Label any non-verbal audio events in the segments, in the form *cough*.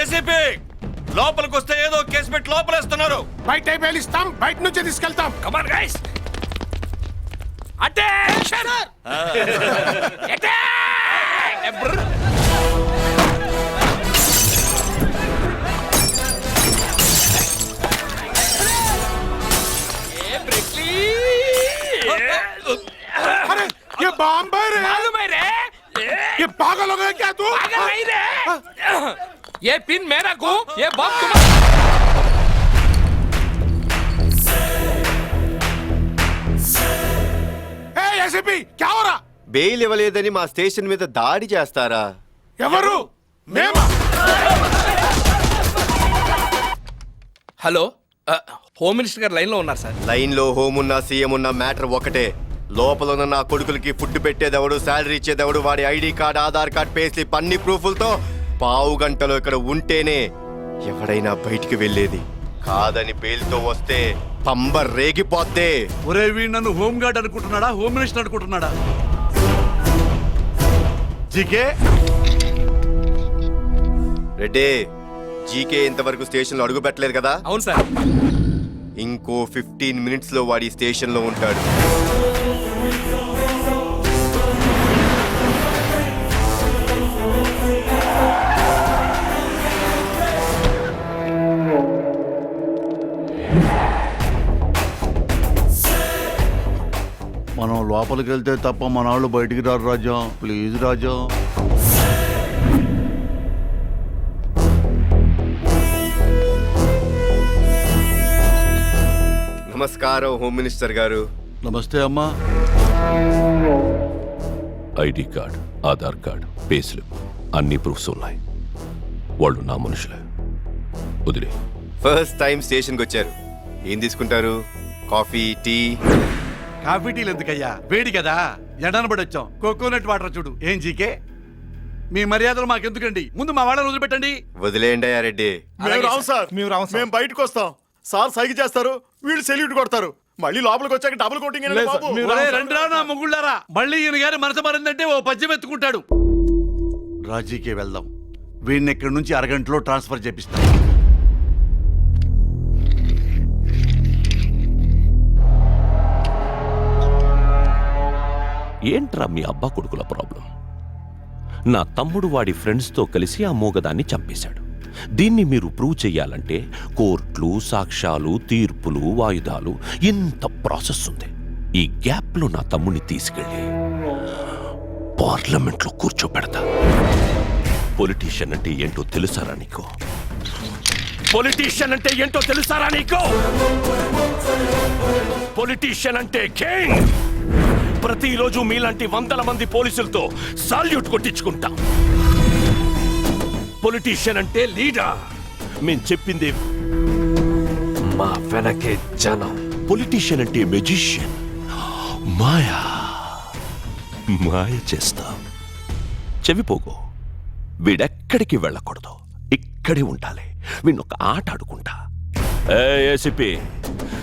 ACP లోపలికి వస్తే ఏదో కేసు పెట్టి లోపలేస్తున్నారు బయట పేలిస్తాం బయట నుంచే తీసుకెళ్తాం కమాన్ గైస్ అటెన్షన్ अरे ये बॉम्ब है रे ये पागल हो गया क्या तू ये पिन मेरा को ये बम तुम्हारा ए एसीपी क्या हो रहा బెయిల్ ఇవ్వలేదని మా స్టేషన్ మీద దాడి చేస్తారా ఎవరు మేమా హలో హోమ్ మినిస్టర్ గారు లైన్ లో ఉన్నారు సార్ లైన్ లో హోమ్ ఉన్న సీఎం ఉన్న మ్యాటర్ ఒకటే లోపల ఉన్న నా కొడుకులకి ఫుడ్ పెట్టేదెవడు శాలరీ ఇచ్చేదెవడు వాడి ID card Aadhaar card pay slip అన్ని ప్రూఫ్లతో పావు గంటలో ఇక్కడ ఉంటేనే ఎవడైనా బయటికి వెళ్ళేది. కాదని బెయిల్తో వస్తే పంబ రేగిపోద్దే. ఒరే వీడు నన్ను హోమ్ గార్డ్ అనుకుంటున్నాడా? హోమ్ మినిస్టర్ అనుకుంటున్నాడా? జీకే? రెడ్డే జీకే ఇంతవరకు స్టేషన్లో అడుగు పెట్టలేదు కదా? అవును సార్. ఇంకో ఫిఫ్టీన్ మినిట్స్లో వాడి స్టేషన్లో ఉంటాడు. లోపలికి వెళ్తే తప్ప మన వాళ్ళు బయటికి రారు రాజా. ప్లీజ్ రాజా. నమస్కారం హోమ్ మినిస్టర్ గారు. నమస్తే అమ్మా. ID card Aadhaar card pay slip అన్ని ప్రూఫ్స్ ఉన్నాయి. వాళ్ళు నా మనుషులే. వదిలే. ఫస్ట్ టైం స్టేషన్కి వచ్చారు. ఏం తీసుకుంటారు? Coffee tea? కాఫీ టీలు ఎందుకయ్యా? వేడి కదా? ఎండన పడి వచ్చాం. కోకోనట్ వాటర్ చూడు. ఏం జీకే? మీ మర్యాదలు మాకెందుకండి? ముందు మా వాళ్ళని వదిలిపెట్టండి. వదిలేయండి అయ్యా రెడ్డి. మేము రావు సార్. మేము రావు మేము బయటకు వస్తాం సార్ సైగ చేస్తారు వీళ్ళు సెల్యూట్ కొడతారు. మళ్ళీ లోపలికి వచ్చాక డబుల్ కోటింగ్ ఏంటి బాబు? రండిరా నా మళ్ళీ ఈయన గారి మనసు మారిందంటే ఓ పద్యం ఎత్తుకుంటాడు. రాజీకే వెళ్దాం. వీడిని ఇక్కడి నుంచి అరగంటలో ట్రాన్స్ఫర్ చేపిస్తాం. ఏంట్రా మీ అబ్బా కొడుకుల ప్రాబ్లం నా తమ్ముడు వాడి ఫ్రెండ్స్తో కలిసి ఆ మూగదాన్ని చంపేశాడు. దీన్ని మీరు ప్రూవ్ చెయ్యాలంటే కోర్టులు సాక్ష్యాలు తీర్పులు వాయిదాలు ఇంత ప్రాసెస్ ఉంది. ఈ గ్యాప్లో నా తమ్ముడిని తీసుకెళ్ళి పార్లమెంట్లో కూర్చోబెడతా. పొలిటీషియన్ అంటే ఏంటో తెలుసారా నీకు? పొలిటీషియన్ అంటే ఏంటో తెలుసారా నీకు? పొలిటీషియన్ అంటే కింగ్ ప్రతిరోజు మీలాంటి వందల మంది పోలీసులతో సాల్యూట్ కొట్టించుకుంటాం. పొలిటీషియన్ అంటే లీడర్. మేం చెప్పింది మా వెనకే జనం. పొలిటీషియన్ అంటే మెజిషియన్. మాయా. మాయ చేస్తాం. చెవిపోగో వీడెక్కడికి వెళ్ళకూడదు. ఇక్కడే ఉండాలి. వీణొక ఆట ఆడుకుంటా. ఏసిపి.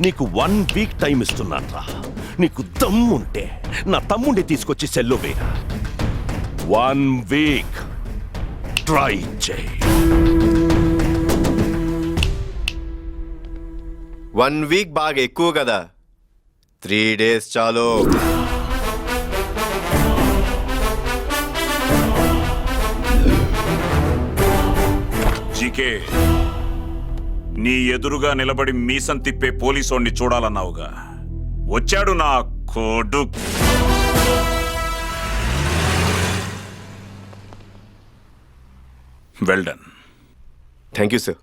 నీకు వన్ వీక్ టైం ఇస్తున్నాన్రా నీకు దమ్ముంటే నా తమ్ముడిని తీసుకొచ్చి సెల్లో వేయరా వన్ వీక్ ట్రై చేయి. వన్ వీక్ బాగా ఎక్కువ కదా. త్రీ డేస్ చాలు. జీకే నీ ఎదురుగా నిలబడి మీసం తిప్పే పోలీసోణ్ణి చూడాలన్నావుగా. వచ్చాడు నా కొడు వెల్డన్ థ్యాంక్ యూ సార్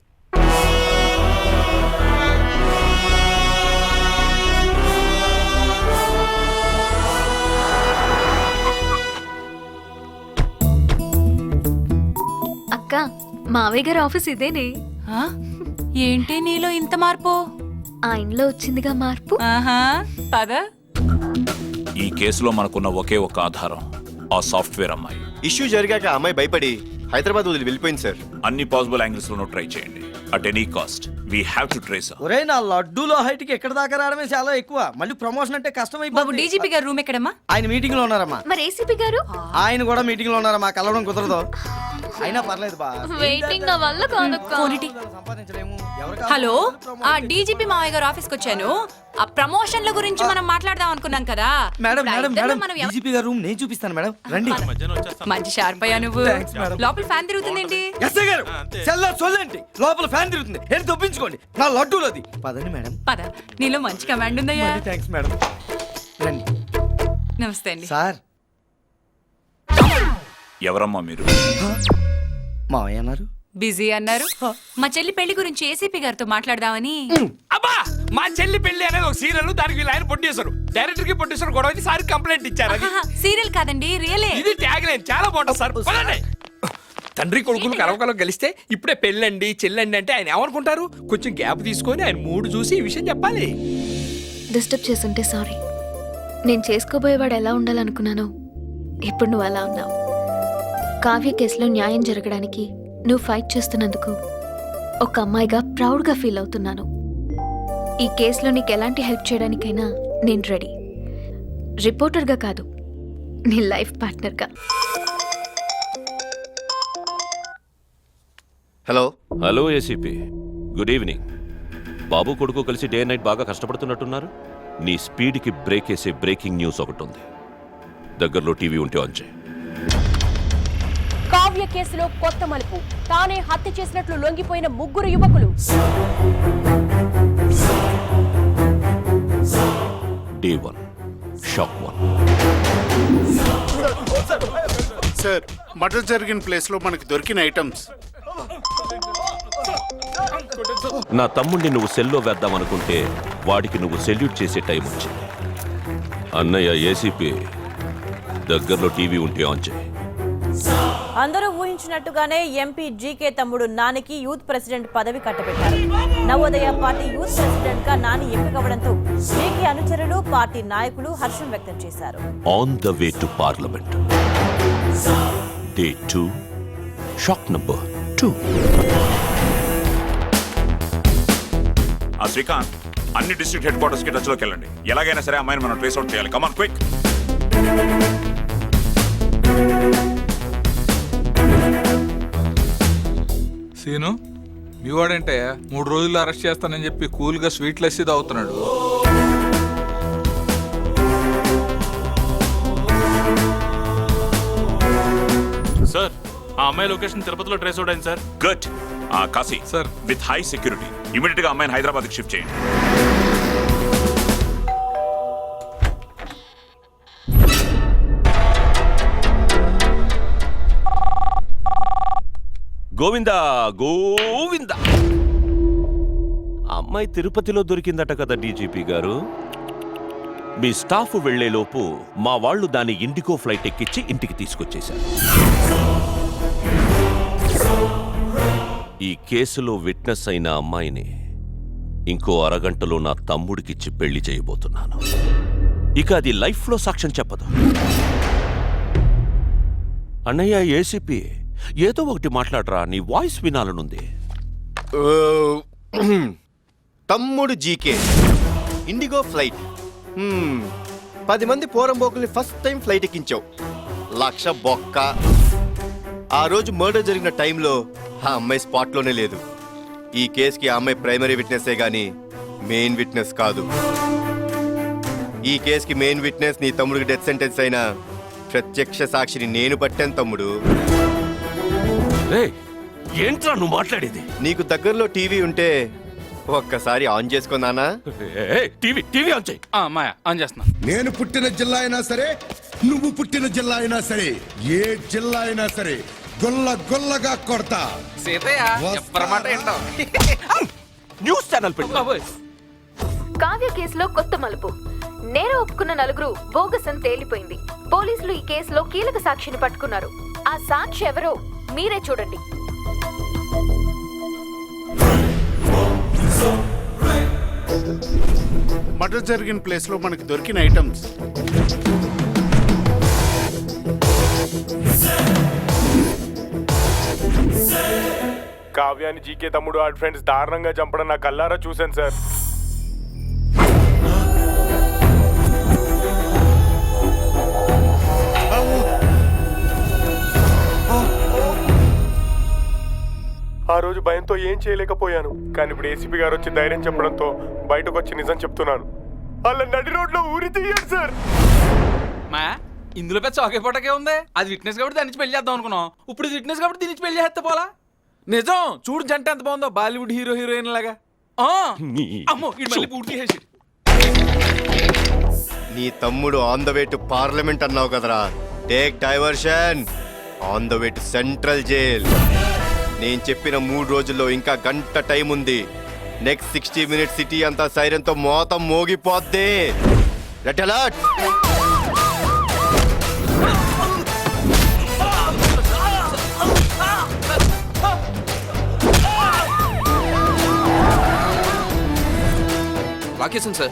అక్క మావయ్య గారి ఆఫీస్ ఇదేనే. ఆ? ఏంటి నీలో ఇంత మార్పు? ఆయనలో వచ్చిందిగా మార్పు? ఆహా. పద ఈ కేసులో మనకున్న ఒకే ఒక ఆధారం. ఆ సాఫ్ట్వేర్ అమ్మాయి. ఇష్యూ జరిగాక ఆ అమ్మాయి భయపడి హైదరాబాద్ వదిలి వెళ్ళిపోయింది సార్. అన్ని పాసిబుల్ యాంగిల్స్ లోనూ ట్రై చేయండి. At any cost we have to trace ఒరే నా లడ్డూలో హైట్కి ఎక్కడ దాకా రావడమే చాలా ఎక్కువ. మళ్ళీ ప్రమోషన్ అంటే కష్టం బాబు డీజీపీ గారు రూమ్ ఎక్కడమ్మా? ఆయన మీటింగ్లో ఉన్నారమ్మా. మరి ఏసీపీ గారు? ఆయన కూడా మీటింగ్లో ఉన్నారమ్మా. కలవడం కుదరదు. అయినా పర్లేదు బా. వెయిటింగ్ నా వల్ల కాదక్క. సంపాదించలేము. హలో ఆ డీజీపీ మావయ్య గారు ఆఫీస్కి వచ్చాను. ఆ ప్రమోషన్ల గురించి మనం మాట్లాడదాం అనుకున్నాం కదా. మేడం ఇప్పుడు ఆ మేడం ఇద్దరిలో మేడం మనం ఎవ- డీజీపీ గారు రూమ్ నేను చూపిస్తాను మేడం. రండి. మంచి షార్ప్ అయ్యా నువ్వు. Thanks, madam. లోపల ఫ్యాన్ తిరుగుతుందేంటి? ఎస్ఐ గారు సెల్లా సొల్లండి లోపల ఫ్యాన్ తిరుగుతుంది. ఏంటి తప్పించుకోండి. నా లడ్డూలది పదండి మేడం. పద. నీలో మంచి కమాండ్ ఉందయ్యా. Thanks madam. రండి. నమస్తే అండి. సార్. ఎవరమ్మా మీరు? మావయ్య అన్నారు. బిజీ అన్నారు. మా చెల్లి పెళ్ళి గురించి ఏసీపీ గారితో మాట్లాడదామని. అబ్బా మా చెల్లి పెళ్ళి అనేది ఒక సీరియల్ దానికి వీళ్ళు ఆయన ప్రొడ్యూసర్ డైరెక్టర్కి ప్రొడ్యూసర్ గొడవ అయితే సార్ కంప్లైంట్ ఇచ్చారు అది. సీరియల్ కాదండి రియలే ఇది ట్యాగ్ లైన్ చాలా బాగుంటుంది సార్. పదండి. తండ్రి కొడుకులు కలవకలం కలిస్తే ఇప్పుడే పెళ్ళండి చెల్లండి అంటే ఆయన ఏమనుకుంటారు? కొంచెం గ్యాప్ తీసుకొని ఆయన మూడు చూసి ఈ విషయం చెప్పాలి. డిస్టర్బ్ చేస్తుంటే సారీ నేను చేసుకోబోయేవాడు ఎలా ఉండాలనుకున్నానో ఇప్పుడు నువ్వు అలా ఉన్నావు. కావ్య కేసులో న్యాయం జరగడానికి నువ్వు ఫైట్ చేస్తున్నందుకు ఒక అమ్మాయిగా ప్రౌడ్గా ఫీల్ అవుతున్నాను. ఈ కేసులో నీకు ఎలాంటి హెల్ప్ చేయడానికైనా నేను రెడీ. రిపోర్టర్గా కాదు నీ life పార్ట్నర్గా. Hello. Hello ACP. Good evening. బాబు కొడుకు కలిసి డే నైట్ బాగా కష్టపడుతున్నట్టున్నారు. నీ స్పీడ్కి బ్రేక్ వేసే బ్రేకింగ్ న్యూస్ ఒకటి ఉంది. దగ్గరలో టీవీ ఉంటే ఆన్ చేయి. కావ్య కేసులో కొత్త మలుపు. తానే హత్య చేసినట్లు లొంగిపోయిన ముగ్గురు యువకులు. Day one. Shock one. Sir murder జరిగిన ప్లేస్లో మనకి దొరికిన ఐటమ్స్. నా తమ్ముడిని నువ్వు సెల్లో వేద్దామనుకుంటే వాడికి నువ్వు సెల్యూట్ చేసే టైం వచ్చింది. అన్నయ్య ఏసీపీ దగ్గరలో టీవీ ఉంటే ఆన్ చేయి. అందరూ ఊహించినట్టుగానే ఎంపీ జీకే తమ్ముడు నానికి యూత్ ప్రెసిడెంట్ పదవి కట్టబెట్టారు. నవోదయ పార్టీ యూత్ ప్రెసిడెంట్గా నాని ఎంపికవడంతో జీకే అనుచరులు పార్టీ నాయకులు హర్షం వ్యక్తం చేశారు. On the way to parliament day two shock number two ఆ శ్రీకాంత్ అన్ని డిస్ట్రిక్ట్ హెడ్ క్వార్టర్స్కి టచ్లోకి వెళ్ళండి. ఎలాగైనా సరే అమ్మాయిని మనం ట్రేస్ అవుట్ చేయాలి. Come on quick scene? మీ వాడంటే మూడు రోజులు అరెస్ట్ చేస్తానని చెప్పి కూల్గా స్వీట్ లస్సీ తాగుతున్నాడు. సార్ ఆ అమ్మాయి లొకేషన్ తిరుపతిలో ట్రేస్ అవుట్ అయింది సార్. గుడ్. ఆ Kashi. Sir. With high security. ఇమీడియట్గా అమ్మాయిని హైదరాబాద్కి షిఫ్ట్ చేయండి. గోవిందా గోవిందా. అమ్మాయి తిరుపతిలో దొరికిందట కదా డీజీపీ గారు. మీ స్టాఫ్ వెళ్ళేలోపు మా వాళ్ళు దాని ఇండిగో ఫ్లైట్ ఎక్కించి ఇంటికి తీసుకొచ్చేశారు. ఈ కేసులో విట్నెస్ అయిన అమ్మాయిని ఇంకో అరగంటలో నా తమ్ముడికిచ్చి పెళ్ళి చేయబోతున్నాను. ఇక అది లైఫ్లో సాక్ష్యం చెప్పదు. అన్నయ్య ఏసీపీ. ఏదో ఒకటి మాట్లాడరా నీ వాయిస్ వినాలనుంది. తమ్ముడు జీకే. IndiGo flight. హ్మ్, పది మంది పోరంబోకుల్ని ఫస్ట్ టైం ఫ్లైట్ ఎక్కించావు. లక్ష బొక్క. ఆ రోజు మర్డర్ జరిగిన టైంలో ఆ అమ్మాయి స్పాట్లోనే లేదు. ఈ కేసుకి ఆ అమ్మాయి ప్రైమరీ విట్నెస్సే గాని మెయిన్ విట్నెస్ కాదు. ఈ కేసుకి మెయిన్ విట్నెస్ నీ తమ్ముడికి డెత్ సెంటెన్స్ అయిన ప్రత్యక్ష సాక్షిని నేను పట్టాను తమ్ముడు. ఏయ్, ఏంట్రా నువ్వు మాట్లాడేది? నీకు దగ్గరలో టీవీ ఉంటే ఒక్కసారి ఆన్ చేసుకున్నానా ఏయ్, టీవీ టీవీ ఆన్ చేయి. అమ్మాయ ఆన్ చేస్తున్నా. నేను పుట్టిన జిల్లా అయినా సరే నువ్వు పుట్టిన జిల్లా అయినా సరే ఏ జిల్లా అయినా సరే గొల్ల గొల్లగా కొడతా. సీతయ్య ఏంటో *laughs* న్యూస్ ఛానల్ పెట్టు. కావ్య కేసులో కొత్త మలుపు. నేర ఒప్పుకున్న నలుగురు బోగస్ అని తేలిపోయింది. పోలీసులు ఈ కేసులో కీలక సాక్షిని పట్టుకున్నారు. ఆ సాక్షి ఎవరో మీరే చూడండి. మర్డర్ జరిగిన ప్లేస్లో మనకి దొరికిన ఐటమ్స్. కావ్యాన్ని జీకే తమ్ముడు ఆడి ఫ్రెండ్స్ దారుణంగా చంపడం నా కల్లారా చూశాను సార్. భయంతో ఏం చేయలేకపోయాను. కానీ ఇప్పుడు ఏసీపీ గారు వచ్చి ధైర్యం చెప్పడంతో బయటకు వచ్చి నిజం చెప్తున్నాను. వాళ్ళ నడి రోడ్లో ఊరి తీయండి సార్. మా ఇందులో పెద్ద చౌకే పూటకే ఉంది. అది విట్నెస్ కాబట్టి దాని నుంచి పెళ్ళి చేద్దాం అనుకున్నాం. ఇప్పుడు ఇది విట్నెస్ కాబట్టి దీని నుంచి పెళ్ళి చేస్తే పోలా? నిజం చూడు జంట ఎంత బాగుందో బాలీవుడ్ హీరో హీరోయిన్ లాగా. ఆ, నీ- అమ్మో ఇటు మళ్ళీ పూర్తి చేసి నీ తమ్ముడు on the way to parliament అన్నావు కదరా. Take diversion on the way to central jail నేను చెప్పిన మూడు రోజుల్లో ఇంకా గంట టైం ఉంది. నెక్స్ట్ సిక్స్టీ మినిట్స్ సిటీ అంతా సైరన్తో మోతం మోగిపోద్ది. Red alert location sir.